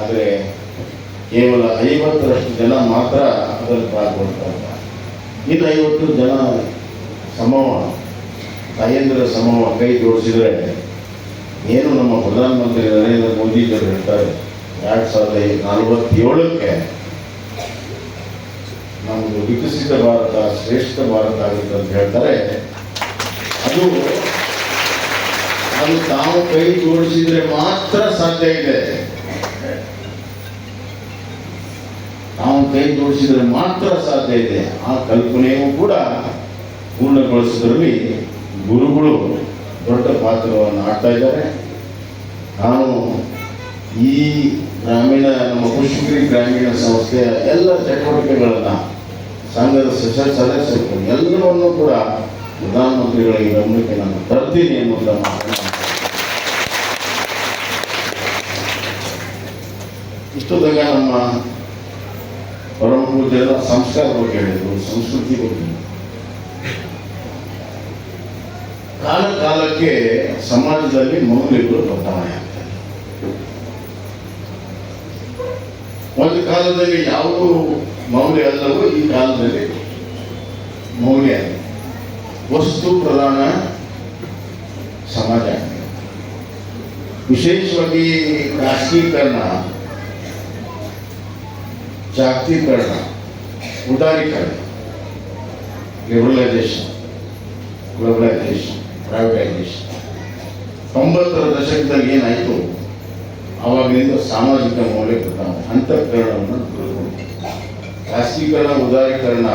ಆದರೆ ಕೇವಲ ಐವತ್ತರಷ್ಟು ಜನ ಮಾತ್ರ ಅದರಲ್ಲಿ ಪಾಲ್ಗೊಳ್ತಾರೆ ಇನ್ನು ಐವತ್ತು ಜನ ಸಮೂಹ ತಾಯಂದಿರ ಸಮೂಹ ಕೈ ಜೋಡಿಸಿದರೆ ಏನು ನಮ್ಮ ಪ್ರಧಾನಮಂತ್ರಿ ನರೇಂದ್ರ ಮೋದಿಜಿಯವರು ಹೇಳ್ತಾರೆ, ಎರಡು ಸಾವಿರದ ನಲವತ್ತೇಳಕ್ಕೆ ನಮ್ಮದು ವಿಕಸಿತ ಭಾರತ, ಶ್ರೇಷ್ಠ ಭಾರತ ಆಗುತ್ತೆ ಅಂತ ಹೇಳ್ತಾರೆ. ಅದು ಅದು ತಾವು ಕೈ ಜೋಡಿಸಿದರೆ ಮಾತ್ರ ಸಾಧ್ಯ ಇದೆ. ನಾವು ಕೈ ತೋರಿಸಿದರೆ ಮಾತ್ರ ಸಾಧ್ಯ ಇದೆ. ಆ ಕಲ್ಪನೆಯೂ ಕೂಡ ಪೂರ್ಣಗೊಳಿಸೋದ್ರಲ್ಲಿ ಗುರುಗಳು ದೊಡ್ಡ ಪಾತ್ರವನ್ನು ಆಡ್ತಾ ಇದ್ದಾರೆ. ನಾನು ಈ ಗ್ರಾಮೀಣ, ನಮ್ಮ ಪುಷ್ಪಗಿರಿ ಗ್ರಾಮೀಣ ಸಂಸ್ಥೆಯ ಎಲ್ಲ ಚಟುವಟಿಕೆಗಳನ್ನು ಸಂಘದ ಸದಸ್ಯ ಸದಸ್ಯರು ಎಲ್ಲವನ್ನೂ ಕೂಡ ಪ್ರಧಾನಮಂತ್ರಿಗಳಿಗೆ ಗಮನಕ್ಕೆ ನಾನು ತರ್ತೀನಿ ಎನ್ನುವಂಥ ಇಷ್ಟೊತ್ತಾಗ ನಮ್ಮ ಪರಮ ಪೂಜ್ಯರ ಸಂಸ್ಕಾರ ಬಗ್ಗೆ ಹೇಳಿದರು ಸಂಸ್ಕೃತಿ ಬಗ್ಗೆ ಕಾಲ ಕಾಲಕ್ಕೆ ಸಮಾಜದಲ್ಲಿ ಮೌಲ್ಯಗಳು ಬದಲಾವಣೆ ಆಗ್ತದೆ ಒಂದು ಕಾಲದಲ್ಲಿ ಯಾವುದು ಮೌಲ್ಯ ಅಲ್ಲವೋ ಈ ಕಾಲದಲ್ಲಿ ಮೌಲ್ಯ ವಸ್ತು ಪ್ರಧಾನ ಸಮಾಜ ವಿಶೇಷವಾಗಿ ರಾಷ್ಟ್ರೀಕರಣ ಜಾಗತೀಕರಣ, ಉದಾರೀಕರಣ. ಲಿಬರಲೈಸೇಷನ್ ಗ್ಲೋಬಲೈಸೇಷನ್ ಪ್ರೈವೇಟೈಸೇಷನ್ ತೊಂಬತ್ತರ ದಶಕದಲ್ಲಿ ಏನಾಯಿತು? ಆವಾಗಲಿಂದ ಸಾಮಾಜಿಕ ಮೌಲ್ಯ ಬದಲಾವಣೆ ಅಂತಃಕರಣವನ್ನು ತಿಳ್ಕೊಂಡು ರಾಷ್ಟ್ರೀಕರಣ, ಉದಾರೀಕರಣ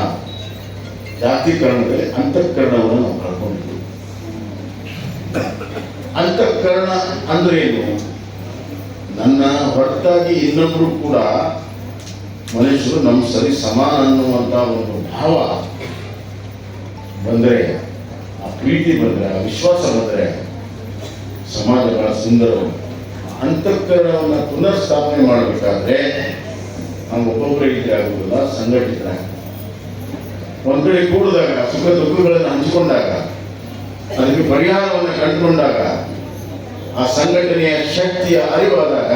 ಜಾತೀಕರಣದಲ್ಲಿ ಅಂತಃಕರಣವನ್ನು ನಾವು ಕಳ್ಕೊಂಡಿದ್ದೀವಿ ಅಂತಃಕರಣ ಅಂದ್ರೆ ಏನು? ನನ್ನ ಹೊರತಾಗಿ ಇನ್ನೊಬ್ಬರು ಕೂಡ ಮನುಷ್ಯರು ನಮ್ಮ ಸರಿ ಸಮಾನ ಅನ್ನುವಂಥ ಒಂದು ಭಾವ ಬಂದರೆ, ಆ ಪ್ರೀತಿ ಬಂದರೆ, ಆ ವಿಶ್ವಾಸ ಬಂದರೆ ಸಮಾಜ ಬಹಳ ಸುಂದರ ಅಂತಃಕರಣವನ್ನು ಪುನರ್ ಸ್ಥಾಪನೆ ಮಾಡಬೇಕಾದ್ರೆ ನಾವು ಒಬ್ಬೊಬ್ಬರಿಗೆ ಆಗುವುದಿಲ್ಲ ಸಂಘಟಿತ ಒಂದ್ ಕಡೆ ಕೂಡಿದಾಗ, ಸುಖ ದುಃಖಗಳನ್ನು ಹಂಚಿಕೊಂಡಾಗ, ಅದಕ್ಕೆ ಪರಿಹಾರವನ್ನು ಕಂಡುಕೊಂಡಾಗ, ಆ ಸಂಘಟನೆಯ ಶಕ್ತಿಯ ಅರಿವಾದಾಗ,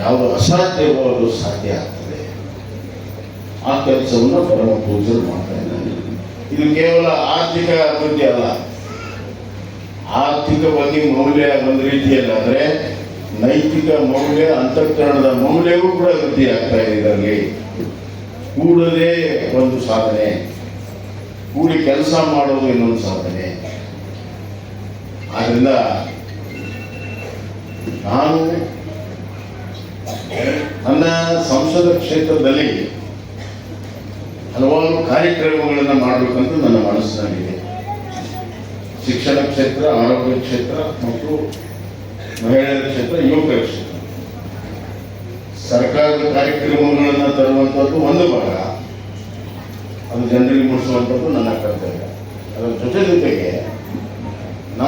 ಯಾವುದು ಅಸಾಧ್ಯವೋ ಅದು ಸಾಧ್ಯ ಆಗ್ತದೆ. ಆ ಕೆಲಸವನ್ನು ಪರಮ ಪೂಜರು ಮಾಡ್ತಾ ಇದ್ದಾರೆ. ಇದು ಕೇವಲ ಆರ್ಥಿಕ ಅಭಿವೃದ್ಧಿ ಅಲ್ಲ. ಆರ್ಥಿಕವಾಗಿ ಮೌಲ್ಯ ಒಂದು ರೀತಿಯಲ್ಲಿ ಆದರೆ ನೈತಿಕ ಮೌಲ್ಯ, ಅಂತಃಕರಣದ ಮೌಲ್ಯವೂ ಕೂಡ ವೃದ್ಧಿ ಆಗ್ತಾ ಇದೆ ಇದರಲ್ಲಿ. ಕೂಡಲೇ ಒಂದು ಸಾಧನೆ. ಕೂಡಿ ಕೆಲಸ ಮಾಡೋದು ಇನ್ನೊಂದು ಸಾಧನೆ. ಆದ್ರಿಂದ ನಾನು ನನ್ನ ಸಂಸದ ಕ್ಷೇತ್ರದಲ್ಲಿ ಹಲವಾರು ಕಾರ್ಯಕ್ರಮಗಳನ್ನು ಮಾಡಬೇಕಂತ ನನ್ನ ಮನಸ್ಸಿನಲ್ಲಿದೆ. ಶಿಕ್ಷಣ ಕ್ಷೇತ್ರ, ಆರೋಗ್ಯ ಕ್ಷೇತ್ರ ಮತ್ತು ಮಹಿಳೆಯರ ಕ್ಷೇತ್ರ, ಯುವಕರ ಕ್ಷೇತ್ರ. ಸರ್ಕಾರದ ಕಾರ್ಯಕ್ರಮಗಳನ್ನು ತರುವಂಥದ್ದು ಒಂದು ಭಾಗ. ಅದು ಜನರಿಗೆ ಮುಟ್ಟಿಸುವಂಥದ್ದು ನನ್ನ ಕರ್ತವ್ಯ. ಅದರ ಜೊತೆ ಜೊತೆಗೆ